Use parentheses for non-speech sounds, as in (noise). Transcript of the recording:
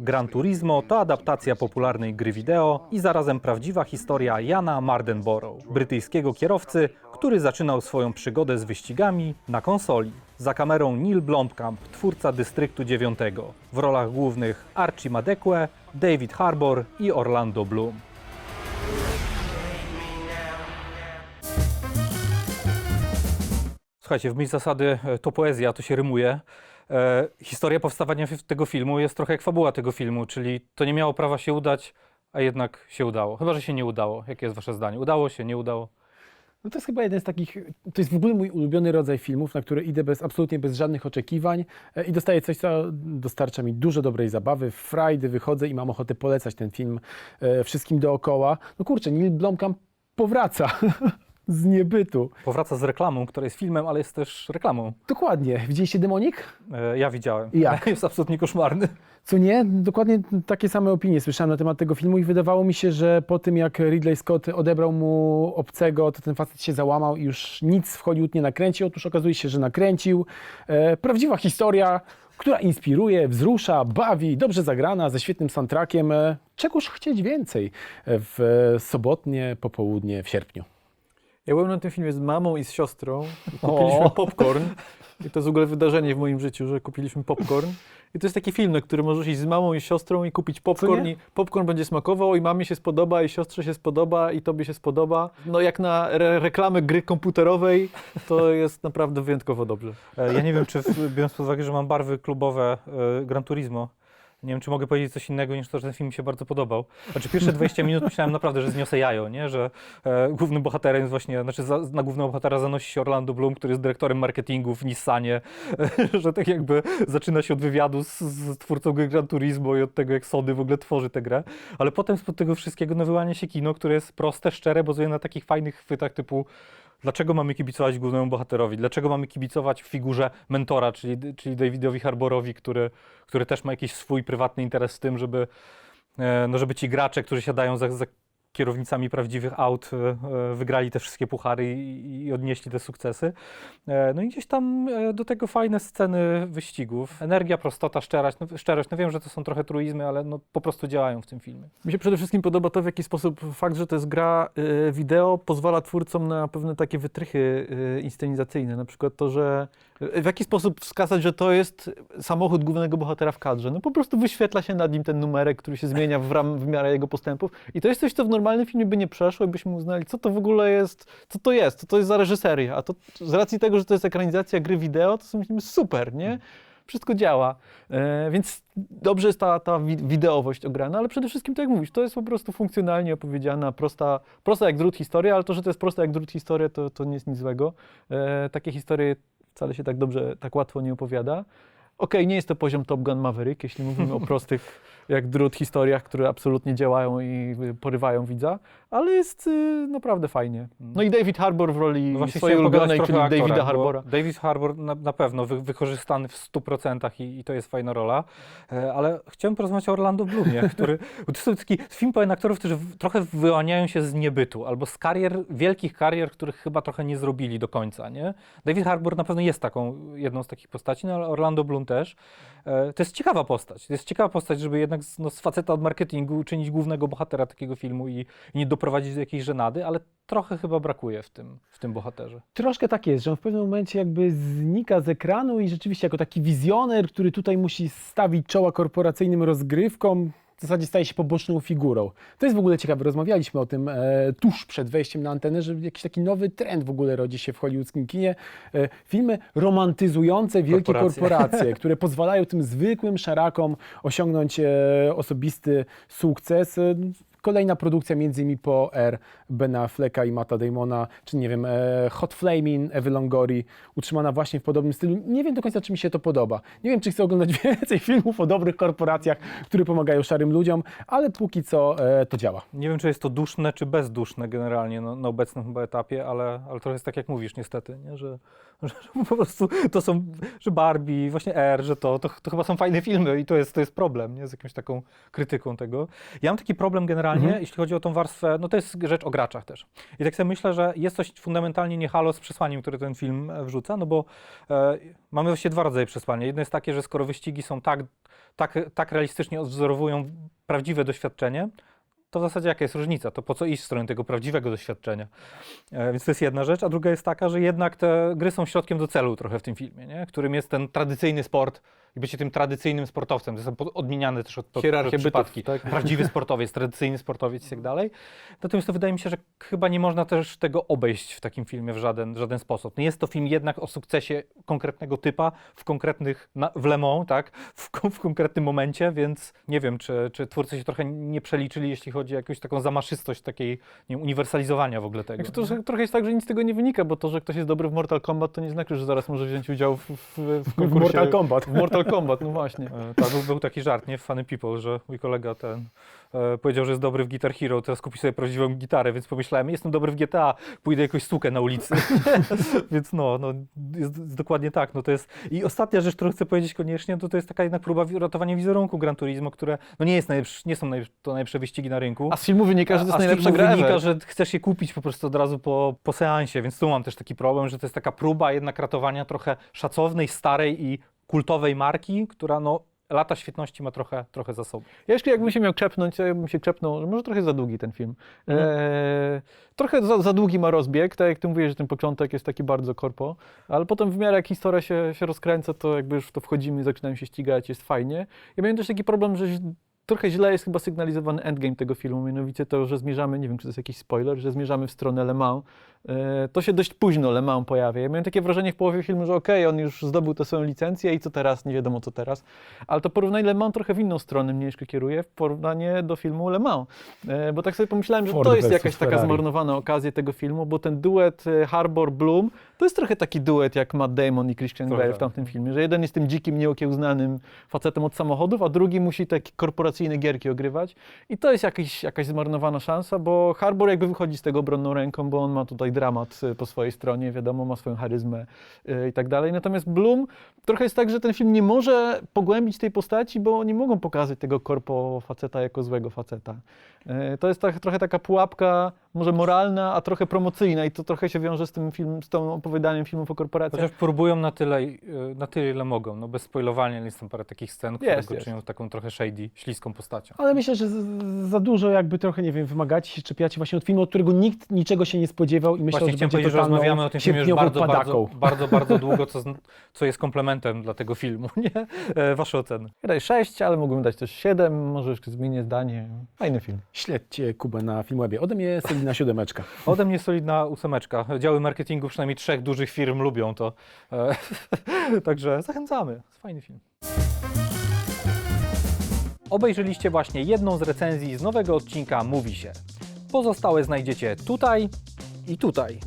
Gran Turismo to adaptacja popularnej gry wideo i zarazem prawdziwa historia Jana Mardenborough, brytyjskiego kierowcy, który zaczynał swoją przygodę z wyścigami na konsoli. Za kamerą Neil Blomkamp, twórca Dystryktu 9. W rolach głównych Archie Madekwe, David Harbour i Orlando Bloom. Słuchajcie, w myśl zasady e, to poezja, to się rymuje. E, historia powstawania tego filmu jest trochę jak fabuła tego filmu, czyli to nie miało prawa się udać, a jednak się udało. Chyba, że się nie udało. Jakie jest wasze zdanie? Udało się, nie udało? No to jest chyba jeden z takich, to jest w ogóle mój ulubiony rodzaj filmów, na które idę bez, absolutnie bez żadnych oczekiwań e, i dostaję coś, co dostarcza mi dużo dobrej zabawy, frajdy, wychodzę i mam ochotę polecać ten film e, wszystkim dookoła. No kurczę, Neil Blomkamp powraca (laughs) z niebytu. Powraca z reklamą, która jest filmem, ale jest też reklamą. Dokładnie. Widzieliście Demonik? E, ja widziałem. I jak? (laughs) Jest absolutnie koszmarny. Co nie? Dokładnie takie same opinie słyszałem na temat tego filmu i wydawało mi się, że po tym jak Ridley Scott odebrał mu obcego, to ten facet się załamał i już nic w Hollywood nie nakręci. Otóż okazuje się, że nakręcił. E, prawdziwa historia, która inspiruje, wzrusza, bawi, dobrze zagrana, ze świetnym soundtrackiem. E, czegoż chcieć więcej w e, sobotnie popołudnie w sierpniu. Ja byłem na tym filmie z mamą i z siostrą. I kupiliśmy popcorn. I to jest w ogóle wydarzenie w moim życiu, że kupiliśmy popcorn. I to jest taki film, na który możesz iść z mamą i siostrą i kupić popcorn. nie? I popcorn będzie smakował, i mamie się spodoba, i siostrze się spodoba, i tobie się spodoba. No jak na re reklamę gry komputerowej, to jest naprawdę wyjątkowo dobrze. E, ja nie wiem, czy w- biorąc pod uwagę, że mam barwy klubowe e, Gran Turismo, nie wiem, czy mogę powiedzieć coś innego niż to, że ten film mi się bardzo podobał. Znaczy pierwsze 20 minut myślałem naprawdę, że zniosę jajo, nie? że e, głównym bohaterem jest właśnie, znaczy za, na głównego bohatera zanosi się Orlando Bloom, który jest dyrektorem marketingu w Nissanie, (laughs) że tak jakby zaczyna się od wywiadu z, z twórcą gry Gran Turismo i od tego, jak Sony w ogóle tworzy tę grę, ale potem spod tego wszystkiego no, wyłania się kino, które jest proste, szczere, bazuje na takich fajnych chwytach typu Dlaczego mamy kibicować głównemu bohaterowi? Dlaczego mamy kibicować figurze mentora, czyli, czyli Davidowi Harborowi, który, który też ma jakiś swój prywatny interes w tym, żeby, e, no żeby ci gracze, którzy siadają za, za kierownicami prawdziwych aut, e, e, wygrali te wszystkie puchary i, odnieśli te sukcesy. E, No i gdzieś tam do tego fajne sceny wyścigów. Energia, prostota, szczerość. No, szczerość. No wiem, że to są trochę truizmy, ale no po prostu działają w tym filmie. Mi się przede wszystkim podoba to, w jaki sposób fakt, że to jest gra wideo, pozwala twórcom na pewne takie wytrychy inscenizacyjne. Na przykład to, że w jaki sposób wskazać, że to jest samochód głównego bohatera w kadrze. No po prostu wyświetla się nad nim ten numerek, który się zmienia w, ram, w miarę jego postępów. I to jest coś, co w normalnym filmie by nie przeszło i byśmy uznali, co to w ogóle jest, co to jest, co to jest za reżyseria. A to z racji tego, że to jest ekranizacja gry wideo, to sobie myślimy, super, nie? Wszystko działa. E, więc dobrze jest ta, ta wi- wideowość ograna, ale przede wszystkim, tak jak mówisz, to jest po prostu funkcjonalnie opowiedziana, prosta, prosta jak drut historia, ale to, że to jest prosta jak drut historia, to, to nie jest nic złego. E, takie historie wcale się tak dobrze, tak łatwo nie opowiada. Okej, nie jest to poziom Top Gun Maverick, jeśli mówimy o prostych jak drut historiach, które absolutnie działają i porywają widza, ale jest y, naprawdę fajnie. No i David Harbour w roli No swojej ulubionej, czyli o Davida Harbora. David Harbour na, na pewno wy, wykorzystany w 100% i, i to jest fajna rola, e, ale chciałem porozmawiać o Orlando Bloomie, (laughs) który, to jest taki film pełen aktorów, którzy w, trochę wyłaniają się z niebytu, albo z karier, wielkich karier, których chyba trochę nie zrobili do końca, nie? David Harbour na pewno jest taką, jedną z takich postaci, no ale Orlando Bloom też. E, To jest ciekawa postać, to jest ciekawa postać, żeby jednak z, no, z faceta od marketingu uczynić głównego bohatera takiego filmu i, i nie doprowadzić do jakiejś żenady, ale trochę chyba brakuje w tym, w tym bohaterze. Troszkę tak jest, że on w pewnym momencie jakby znika z ekranu i rzeczywiście jako taki wizjoner, który tutaj musi stawić czoła korporacyjnym rozgrywkom, w zasadzie staje się poboczną figurą. To jest w ogóle ciekawe, rozmawialiśmy o tym e, tuż przed wejściem na antenę, że jakiś taki nowy trend w ogóle rodzi się w hollywoodzkim kinie. E, filmy romantyzujące wielkie Korporacje. korporacje, (laughs) które pozwalają tym zwykłym szarakom osiągnąć e, osobisty sukces. E, Kolejna produkcja między innymi po R Bena Afflecka i Matta Damona, czy nie wiem, e, Hot Flaming, Ewy Longoria, utrzymana właśnie w podobnym stylu. Nie wiem do końca, czy mi się to podoba. Nie wiem, czy chcę oglądać (laughs) więcej filmów o dobrych korporacjach, które pomagają szarym ludziom, ale póki co e, to działa. Nie wiem, czy jest to duszne, czy bezduszne generalnie na obecnym chyba etapie, ale, ale trochę jest tak, jak mówisz, niestety, nie? Że, (laughs) że, że po prostu to są, że Barbie, właśnie R, że to, to, to chyba są fajne filmy i to jest, to jest problem, nie? Z jakąś taką krytyką tego. Ja mam taki problem generalnie generalnie, Mhm. jeśli chodzi o tą warstwę, no to jest rzecz o graczach też. I tak sobie myślę, że jest coś fundamentalnie nie halo z przesłaniem, które ten film e, wrzuca, no bo e, mamy właściwie dwa rodzaje przesłania. Jedno jest takie, że skoro wyścigi są tak, tak, tak realistycznie odwzorowują prawdziwe doświadczenie, to w zasadzie jaka jest różnica? To po co iść w stronę tego prawdziwego doświadczenia? E, więc to jest jedna rzecz, a druga jest taka, że jednak te gry są środkiem do celu trochę w tym filmie, nie? którym jest ten tradycyjny sport i bycie tym tradycyjnym sportowcem. To są odmieniane też od, od, bytów, przypadki. tak? Prawdziwy sportowiec, tradycyjny sportowiec i tak dalej. Natomiast to wydaje mi się, że chyba nie można też tego obejść w takim filmie w żaden, w żaden sposób. No jest to film jednak o sukcesie konkretnego typa w konkretnych, na, w Le Mans, tak? W, w konkretnym momencie, więc nie wiem, czy, czy twórcy się trochę nie przeliczyli, jeśli chodzi o jakąś taką zamaszystość takiej nie wiem, uniwersalizowania w ogóle tego. Znaczy, to że trochę jest tak, że nic z tego nie wynika, bo to, że ktoś jest dobry w Mortal Kombat, to nie znaczy, że zaraz może wziąć udział w, w, w W konkursie. Mortal Kombat. W Mortal Kombat, no właśnie. E, Tak, był, był taki żart, nie? W Funny People, że mój kolega ten e, powiedział, że jest dobry w Guitar Hero, teraz kupi sobie prawdziwą gitarę, więc pomyślałem, jestem dobry w GTA, pójdę jakoś stukę na ulicy. (laughs) więc no, no jest, jest dokładnie tak. No to jest... I ostatnia rzecz, którą chcę powiedzieć koniecznie, to to jest taka jednak próba ratowania wizerunku Gran Turismo, które no nie, jest najlepszy, nie są najlepsze, to najlepsze wyścigi na rynku. A z filmu wynika, że to jest najlepsza gra wynika, ever. że chcesz je kupić po prostu od razu po, po seansie, więc tu mam też taki problem, że to jest taka próba jednak ratowania trochę szacownej, starej i kultowej marki, która no lata świetności ma trochę, trochę za sobą. Ja jeszcze jakbym się miał czepnąć, to ja bym się czepnął, że może trochę za długi ten film. Mhm. Eee, trochę za, za długi ma rozbieg, tak jak ty mówiłeś, że ten początek jest taki bardzo korpo, ale potem w miarę jak historia się, się rozkręca, to jakby już w to wchodzimy zaczynamy się ścigać, jest fajnie. Ja miałem też taki problem, że trochę źle jest chyba sygnalizowany endgame tego filmu, mianowicie to, że zmierzamy, nie wiem, czy to jest jakiś spoiler, że zmierzamy w stronę Le Mans. E, to się dość późno Le Mans pojawia. Ja miałem takie wrażenie w połowie filmu, że okej, on już zdobył tę swoją licencję i co teraz, nie wiadomo co teraz. Ale to porównanie Le Mans trochę w inną stronę mnie jeszcze kieruje, w porównanie do filmu Le Mans. E, bo tak sobie pomyślałem, że Ford to jest jakaś taka Ferrari. zmarnowana okazja tego filmu, bo ten duet e, Harbor-Bloom to jest trochę taki duet jak Matt Damon i Christian Bale w tak. tamtym filmie, że jeden jest tym dzikim, nieokiełznanym facetem od samochodów, a drugi musi takie korporacyjne gierki ogrywać. I to jest jakiś, jakaś zmarnowana szansa, bo Harbor jakby wychodzi z tego obronną ręką, bo on ma tutaj dramat e, po swojej stronie, wiadomo, ma swoją charyzmę e, i tak dalej. Natomiast Bloom trochę jest tak, że ten film nie może pogłębić tej postaci, bo nie mogą pokazać tego korpo faceta jako złego faceta. E, To jest tak, trochę taka pułapka, może moralna, a trochę promocyjna i to trochę się wiąże z tym film, z tą opowiadaniem filmów o korporacjach. Chociaż próbują na tyle, y, na tyle ile mogą, no bez spoilowania, jest tam parę takich scen, które Jest, go jest. czynią taką trochę shady, śliską postacią. Ale myślę, że za dużo jakby trochę, nie wiem, wymagacie się, czepiacie właśnie od filmu, od którego nikt niczego się nie spodziewał i myślał, Właśnie że chciałem będzie powiedzieć, że totalną rozmawiamy o tym filmie już bardzo, bardzo, padaką. bardzo, bardzo (laughs) długo, co, co jest komplementem dla tego filmu, (laughs) nie? E, Wasze oceny. Ja daję 6, ale mógłbym dać też 7, może jeszcze zmienię zdanie. Fajny film. Śledźcie Kubę na Filmwebie. Ode mnie solidna siódemeczka. (laughs) Ode mnie solidna ósemeczka. Działy marketingu przynajmniej trzech dużych firm lubią to. E, Także zachęcamy. Fajny film. Obejrzeliście właśnie jedną z recenzji z nowego odcinka Mówi się. Pozostałe znajdziecie tutaj i tutaj.